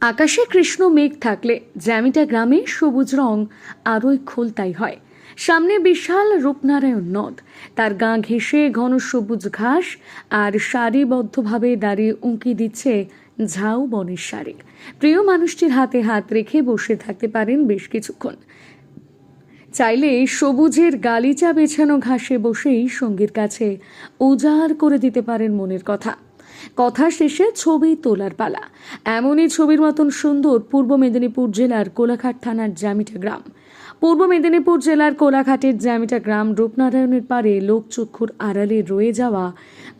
আকাশে কৃষ্ণ মেঘ থাকলে জ্যামিটা গ্রামে সবুজ রং, আরোই খোলতাই হয়। সামনে বিশাল রূপনারায়ণ নদ। তার গা ঘেঁষে ঘন সবুজ ঘাস, আর সারিবদ্ধভাবে দাঁড়িয়ে উঁকি দিচ্ছে ঝাউ বনের সারি। প্রিয় মানুষটির হাতে হাত রেখে বসে থাকতে পারেন বেশ কিছুক্ষণ। চাইলে সবুজের গালিচা বেছানো ঘাসে বসেই সঙ্গীর কাছে উজাড় করে দিতে পারেন মনের কথা। কথা শেষে ছবি তোলার পালা। এমনই ছবির মতন সুন্দর পূর্ব মেদিনীপুর জেলার কোলাঘাট থানার জামিটা গ্রাম। পূর্ব মেদিনীপুর জেলার কোলাঘাটের জ্যামিটা গ্রাম রূপনারায়ণের পারে লোকচক্ষুর আড়ালে রয়ে যাওয়া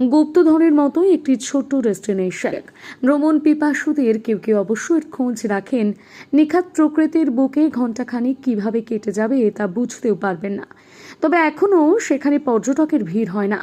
গুপ্তধনের মতো একটি ছোট্ট ডেস্টিনেশন ভ্রমণ পিপাসুদের কেউ কেউ অবশ্য এর খোঁজ রাখেন। নিখাত প্রকৃতির বুকে ঘণ্টাখানিক কীভাবে কেটে যাবে তা বুঝতেও পারবেন না। তবে এখনও সেখানে পর্যটকের ভিড় হয় না।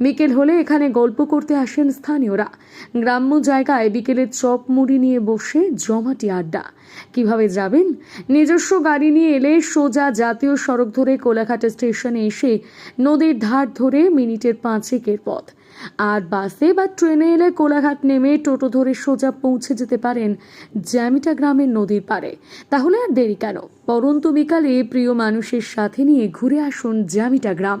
বিকেল হলে এখানে গল্প করতে আসেন স্থানীয়রা। গ্রাম্য জায়গায় বিকেলের চপ মুড়ি নিয়ে বসে জমাটি আড্ডা। কীভাবে যাবেন? নিজস্ব গাড়ি নিয়ে এলে সোজা জাতীয় সড়ক ধরে কোলাঘাট স্টেশনে এসে নদীর ধার ধরে মিনিটের পাঁচেকের পথ। আর বাসে বা ট্রেনে এলে কোলাঘাট নেমে টোটো ধরে সোজা পৌঁছে যেতে পারেন জ্যামিটা গ্রামের নদীর পারে তাহলে আর দেরি কেন? পরন্ত বিকালে প্রিয় মানুষের সাথে নিয়ে ঘুরে আসুন জ্যামিটা গ্রাম।